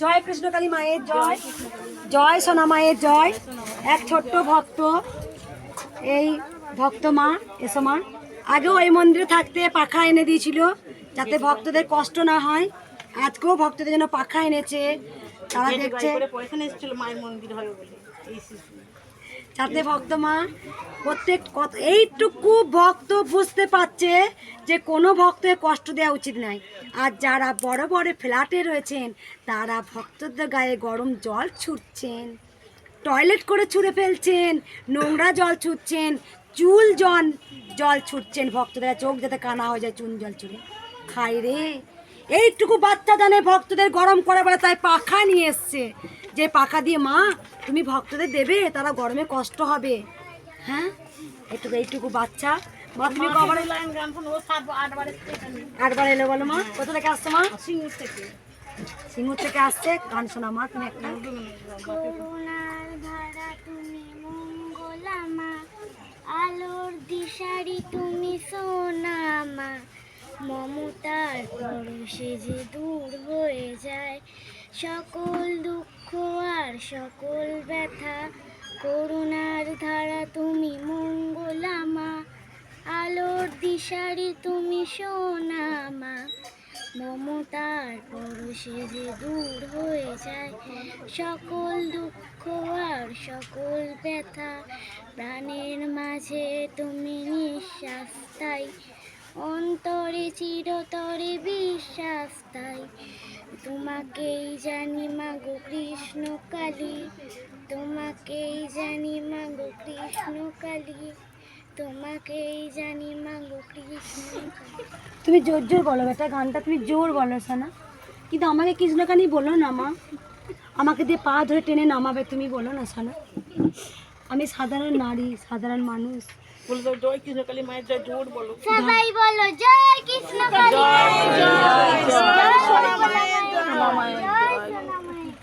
জয় কৃষ্ণ কালী মায়ের জয় জয় সোনা মায়ের জয়। এক ছোট্ট ভক্ত এই ভক্ত মা এসো মা। আগেও এই মন্দিরে থাকতে পাখা এনে দিয়েছিল যাতে ভক্তদের কষ্ট না হয়। আজকেও ভক্তদের জন্য পাখা এনেছে তারা দেখছে। পয়সা এসেছিল মায়ের মন্দির হবে বলে এই শিশু যাতে ভক্ত মা, প্রত্যেক কত, এইটুকু ভক্ত বুঝতে পারছে যে কোনো ভক্তের কষ্ট দেওয়া উচিত নয় আর যারা বড় বড় ফ্ল্যাটে রয়েছেন, তারা ভক্তদের গায়ে গরম জল ছুটছেন, টয়লেট করে ছুঁড়ে ফেলছেন, নোংরা জল ছুটছেন, চুল জল জল ছুটছেন ভক্তদের, চোখ যাতে কানা হয়ে যায়, চুন জল ছুঁড়ে। খাই রে এইটুকু বাচ্চা জানে ভক্তদের গরম করে বলে তাই পাখা নিয়ে এসছে। যে পাখা দিয়ে মা তুমি ভক্তদের দেবে তারা গরমে কষ্ট হবে। হ্যাঁ? এইটুকু এইটুকু বাচ্চা। মা তুমি কবার আটবার এলো বলো মা কোথা থেকে আসছো মা? সিঙ্গুর থেকে। সিঙ্গুর থেকে আসছে গান শোনা মা তুমি একটা। আলোর দিশারি তুমি সোনামা মমতার পরশে যে দূর হয়ে যায়। সকল দুঃখ আর সকল ব্যথা, করুণার ধারা তুমি মঙ্গলামা, আলোর দিশারি তুমি সোনামা। মমতার পরশে যে দূর হয়ে যায়। সকল দুঃখ আর সকল ব্যথা, প্রাণের মাঝে তুমি নিঃশ্বাস তাই। অন্তরে চিরতরে বিশ্বাস তাই। তোমাকেই জানি মাগো কৃষ্ণ কালী তোমাকেই জানি মাগো কৃষ্ণ কালী তোমাকেই জানি মাগো কৃষ্ণ তুমি জোর জোর বলো বেটা গানটা, তুমি জোর বলো সানা। কিন্তু আমাকে কৃষ্ণকানি বলো না মা। আমাকে দিয়ে পা ধরে টেনে নামাবে, তুমি বলো না সানা। আমি সাধারণ নারী সাধারণ মানুষ। বলে মায়ের জয় জোর বলো। সবাই বলো জয় কৃষ্ণ কালী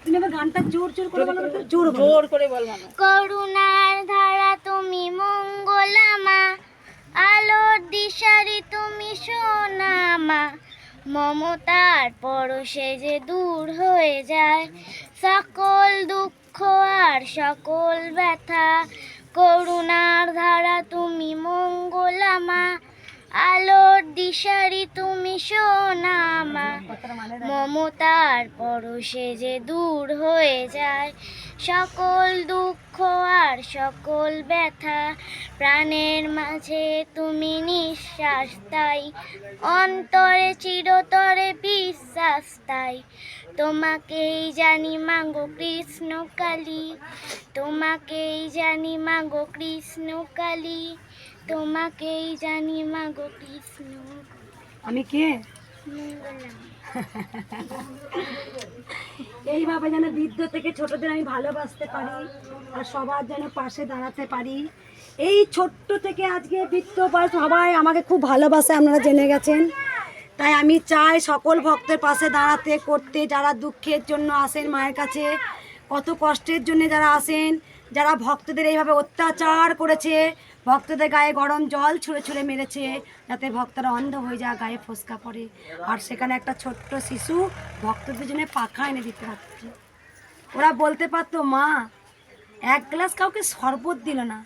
তুমি আবার গানটা জোর জোর করে বলো জোর জোর করে বল মানা করুণার ধারা তুমি মঙ্গলামা আলোর দিশারি তুমি সোনামা মমতার পরশে যে দূর হয়ে যায়, সকল দুঃখ আর সকল ব্যথা। করুণার ধারা তুমি মঙ্গলামা, আলোর দিশারি তুমি সোনামা মমতার পরশে যে দূর হয়ে যায়, সকল দুঃখ আর সকল ব্যথা, প্রাণের মাঝে তুমি নিঃশ্বাস তাই, অন্তরে চিরতরে বিশ্বাস তাই। তোমাকেই জানি মাগো কৃষ্ণ কালী তোমাকেই জানি মাগো কৃষ্ণ কালী তোমাকেই জানি মাগো কৃষ্ণ আমি কে? এইভাবে যেন বৃদ্ধ থেকে ছোটদের আমি ভালোবাসতে পারি আর সবার যেন পাশে দাঁড়াতে পারি। এই ছোট্ট থেকে আজকে বৃদ্ধ বয়স সবাই আমাকে খুব ভালোবাসে, আপনারা জেনে গেছেন। তাই আমি চাই সকল ভক্তের পাশে দাঁড়াতে, করতে, যারা দুঃখের জন্য আসেন মায়ের কাছে, কত কষ্টের জন্য যারা আসেন, যারা ভক্তদের এইভাবে অত্যাচার করেছে ভক্তদের গায়ে গরম জল ছুঁড়ে ছুঁড়ে মেরেছে যাতে ভক্তরা অন্ধ হয়ে যায় গায়ে ফোসকা পড়ে। আর সেখানে একটা ছোট্ট শিশু ভক্তদের জন্য পাখা এনে দিতে পারছে। ওরা বলতে পারতো মা এক গ্লাস কাউকে শরবত দিল না।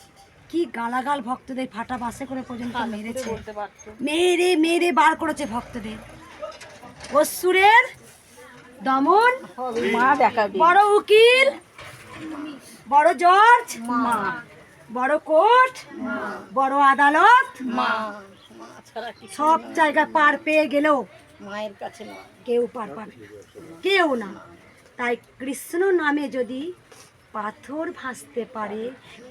কি গালাগাল ভক্তদের ফাটা বাসে করে পর্যন্ত মেরেছে। মেরে মেরে বার করেছে ভক্তদের। অসুরের দমন মা দেখাবে। বড় উকিল বড় জজ বড় কোর্ট বড় আদালত মা সব জায়গায় পার পেয়ে গেলেও মায়ের কাছে কেউ পার পাবে না। কেউ না। তাই কৃষ্ণ নামে যদি পাথর ভাসতে পারে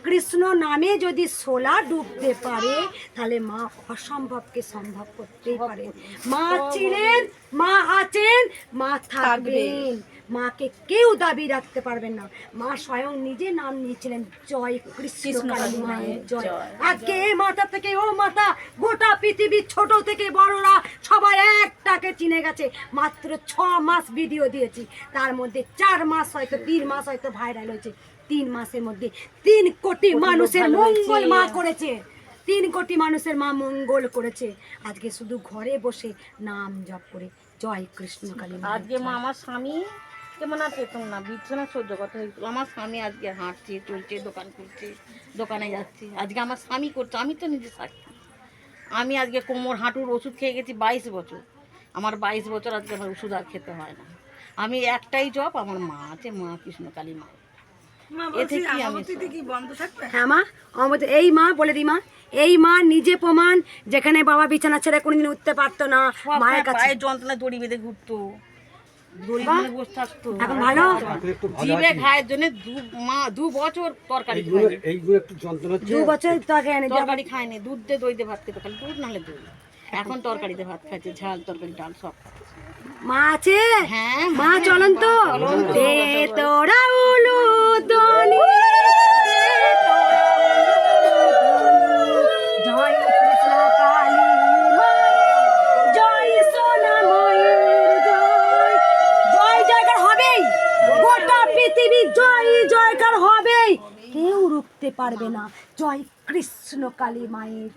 কৃষ্ণ নামে যদি সোলা ডুবতে পারে তাহলে মা অসম্ভবকে সম্ভব করতেই পারে। মা ছিলেন মা আছেন মা থাকবেন। মাকে কেউ দাবি রাখতে পারবেন না। মা স্বয়ং নিজে নাম নিয়েছিলেন জয় কৃষ্ণ মায়ের জয়। আজকে এ মাথা থেকে ও মাথা গোটা পৃথিবীর ছোট থেকে বড়রা সবাই একটাকে চিনে গেছে। মাত্র ছ মাস ভিডিও দিয়েছি। তার মধ্যে চার মাস হয়তো তিন মাস হয়তো ভাইরাল হয়েছে। তিন মাসের মধ্যে তিন কোটি মানুষের মঙ্গল মা করেছে। তিন কোটি মানুষের মা মঙ্গল করেছে। আজকে শুধু ঘরে বসে নাম জপ করে জয় কৃষ্ণ কালী আজকে মা আমার স্বামী কেমন আর পেতাম না বিছানা সহ্য কথা হয়েছিল। আমার স্বামী আজকে হাঁটছে চলছে দোকান করছে দোকানে যাচ্ছে। আজকে আমার স্বামী করছে আমি তো নিজে সাক্ষী। আমি আজকে কোমর হাঁটুর ওষুধ খেয়ে গেছি বাইশ বছর। আমার বাইশ বছর আজকে আমার ওষুধ আর খেতে হয় না। আমি একটাই জব আমার মা আছে মা কৃষ্ণকালী মা। হ্যাঁ মা অমত এই মা বলে দি মা এই মা নিজে প্রমাণ যেখানে বাবা বিছানা ছেড়ে কোনোদিন উঠতে পারতো না মায়ের কাছে। পায়ের যন্ত্রণায় দড়ি বেঁধে ঘুরতো। এখন ভালো? জিভে জন্য দু মা দু বছর তরকারি এইগুলো একটু যন্ত্রণা দু বছর তোকে তরকারি খায়নি দুধ দিয়ে দই দিয়ে ভাত খেতে খালি দুধ নাহলে দই। এখন তরকারিতে ভাত খাচ্ছে ঝাল তরকারি ডাল সব। মা আছে? হ্যাঁ মা চলন তো তোরা রুখতে পারবে না জয় কৃষ্ণ কালী মায়ের।